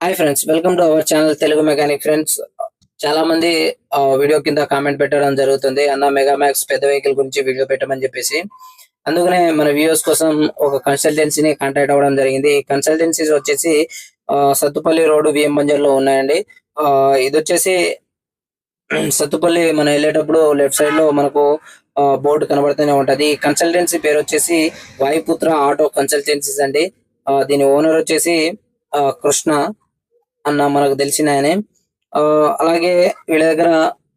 Hi friends welcome to our channel Telugu mechanic friends. చాలా మంది ఆ, వీడియో కింద కామెంట్ పెట్టడం జరుగుతుంది. అన్న మెగా మ్యాక్స్ పెద్ద వెహికల్ గురించి వీడియో పెట్టమని చెప్పేసి. అందుకనే మన వ్యూస్ కోసం ఒక కన్సల్టెన్సీని కాంటాక్ట్ అవ్వడం జరిగింది. ఈ కన్సల్టెన్సీస్ వచ్చేసి సత్తుపల్లి రోడ్డు విఎం బంజర్లో ఉన్నాయండి. ఆ, ఇది వచ్చేసి సత్తుపల్లి మనం వెళ్ళేటప్పుడు లెఫ్ట్ సైడ్లో మనకు బోర్డు కనబడుతూనే ఉంటది. ఈ కన్సల్టెన్సీ పేరు వచ్చేసి వాయుపుత్ర ఆటో కన్సల్టెన్సీస్ అండి. దీని ఓనర్ వచ్చేసి కృష్ణ. అన్న మనకు తెలిసిన ఆయనే ఆ, అలాగే వీళ్ళ దగ్గర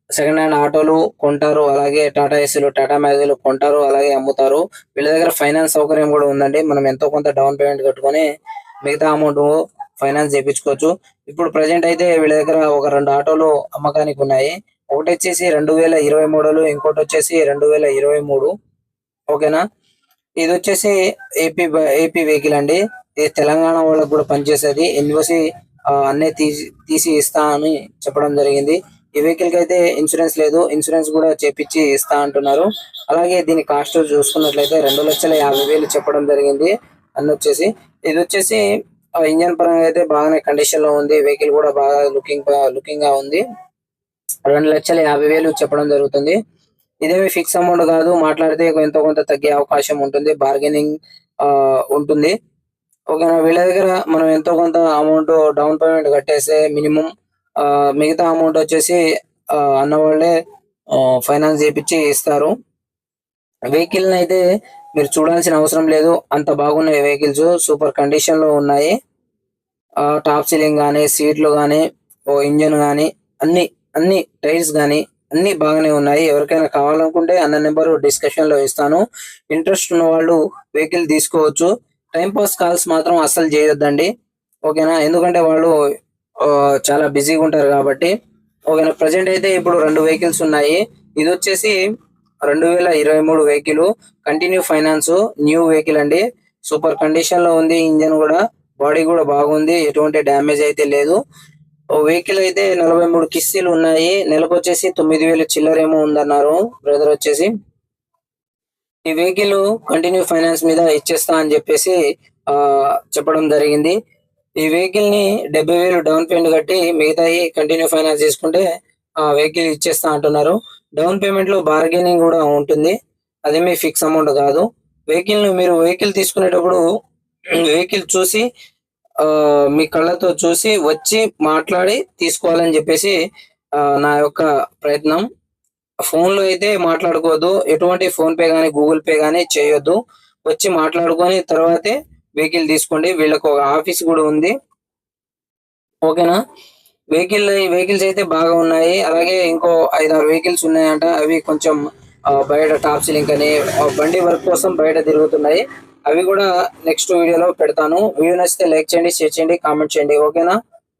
సెకండ్ హ్యాండ్ ఆటోలు కొంటారు అలాగే టాటా ఏసీలు టాటా మ్యాజిలు కొంటారు అలాగే అమ్ముతారు. వీళ్ళ దగ్గర ఫైనాన్స్ సౌకర్యం కూడా ఉందండి. మనం ఎంతో కొంత డౌన్ పేమెంట్ కట్టుకొని మిగతా అమౌంట్ ఫైనాన్స్ చేయించుకోవచ్చు. ఇప్పుడు ప్రజెంట్ అయితే వీళ్ళ దగ్గర ఒక రెండు ఆటోలు అమ్మకానికి ఉన్నాయి. ఒకటి వచ్చేసి రెండు వేల ఇరవై మూడులు ఇంకోటి వచ్చేసి రెండు వేల ఇరవై మూడు. ఓకేనా? ఇది వచ్చేసి ఏపీ ఏపీ వెహికల్ అండి. ఇది తెలంగాణ వాళ్ళకు కూడా పనిచేసేది. ఎన్ఓసి అన్నీ తీసి తీసి ఇస్తా అని చెప్పడం జరిగింది. ఈ వెహికల్కి అయితే ఇన్సూరెన్స్ లేదు. ఇన్సూరెన్స్ కూడా చేపించి ఇస్తా అంటున్నారు. అలాగే దీని కాస్ట్ చూసుకున్నట్లయితే రెండు లక్షల యాభై వేలు చెప్పడం జరిగింది. అన్న వచ్చేసి ఇది వచ్చేసి ఇంజన్ పరంగా అయితే బాగానే కండిషన్లో ఉంది. వెహికల్ కూడా బాగా లుకింగ్ లుకింగ్గా ఉంది. రెండు లక్షల యాభై వేలు చెప్పడం జరుగుతుంది. ఇదేమి ఫిక్స్ అమౌంట్ కాదు. మాట్లాడితే ఎంతో కొంత తగ్గే అవకాశం ఉంటుంది. బార్గెనింగ్ ఉంటుంది. ఓకేనా వీళ్ళ దగ్గర మనం ఎంతో కొంత అమౌంట్ డౌన్ పేమెంట్ కట్టేస్తే మినిమం మిగతా అమౌంట్ వచ్చేసి ఆ, అన్న వాళ్ళే ఫైనాన్స్ చేపించి ఇస్తారు. వెహికల్ అయితే మీరు చూడాల్సిన అవసరం లేదు. అంత బాగున్నాయి వెహికల్స్ సూపర్ కండిషన్లో ఉన్నాయి. ఆ, టాప్ సీలింగ్ కానీ సీట్లు కానీ ఓ ఇంజన్ కానీ అన్ని అన్ని టైర్స్ కానీ అన్ని బాగానే ఉన్నాయి. ఎవరికైనా కావాలనుకుంటే అన్న నెంబర్ డిస్కషన్లో ఇస్తాను. ఇంట్రెస్ట్ ఉన్న వాళ్ళు వెహికల్ తీసుకోవచ్చు. టైం పాస్ కాల్స్ మాత్రం అస్సలు చేయొద్దండి. ఓకేనా? ఎందుకంటే వాళ్ళు ఆ, చాలా బిజీగా ఉంటారు కాబట్టి. ఓకేనా? ప్రజెంట్ అయితే ఇప్పుడు రెండు వెహికల్స్ ఉన్నాయి. ఇది వచ్చేసి రెండు వేల ఇరవై మూడు vehicle continue finance new vehicle అండి. సూపర్ కండిషన్లో ఉంది ఇంజన్ కూడా బాడీ కూడా బాగుంది ఎటువంటి డ్యామేజ్ అయితే లేదు. వెహికల్ అయితే నలభై మూడు కిస్తీలు ఉన్నాయి. నెలకు వచ్చేసి తొమ్మిది వేలు చిల్లరేమో ఉందన్నారు. బ్రదర్ వచ్చేసి ఈ వెహికల్ కంటిన్యూ ఫైనాన్స్ మీద ఇచ్చేస్తా అని చెప్పేసి ఆ చెప్పడం జరిగింది. ఈ వెహికల్ని డెబ్బై వేలు డౌన్ పేమెంట్ కట్టి మిగతాయి కంటిన్యూ ఫైనాన్స్ తీసుకుంటే ఆ వెహికల్ ఇచ్చేస్తా అంటున్నారు. డౌన్ పేమెంట్లో బార్గెనింగ్ కూడా ఉంటుంది. అది మీ ఫిక్స్ అమౌంట్ కాదు. వెహికల్ను మీరు వెహికల్ తీసుకునేటప్పుడు వెహికల్ చూసి ఆ మీ కళ్ళతో చూసి వచ్చి మాట్లాడి తీసుకోవాలని చెప్పేసి నా యొక్క ప్రయత్నం. ఫోన్లో అయితే మాట్లాడుకోవద్దు. ఎటువంటి ఫోన్ పే గానీ గూగుల్ పే గానీ చేయొద్దు. వచ్చి మాట్లాడుకొని తర్వాతే వెహికల్ తీసుకోండి. వీళ్ళకి ఒక ఆఫీస్ కూడా ఉంది. ఓకేనా? వెహికల్ వెహికల్స్ అయితే బాగా ఉన్నాయి. అలాగే ఇంకో ఐదారు వెహికల్స్ ఉన్నాయంట. అవి కొంచెం బయట టాప్ సీలింగ్ అని బండి వర్క్ కోసం బయట తిరుగుతున్నాయి. అవి కూడా నెక్స్ట్ వీడియోలో పెడతాను. వీడియో నచ్చితే లైక్ చేయండి షేర్ చేయండి కామెంట్ చేయండి. ఓకేనా?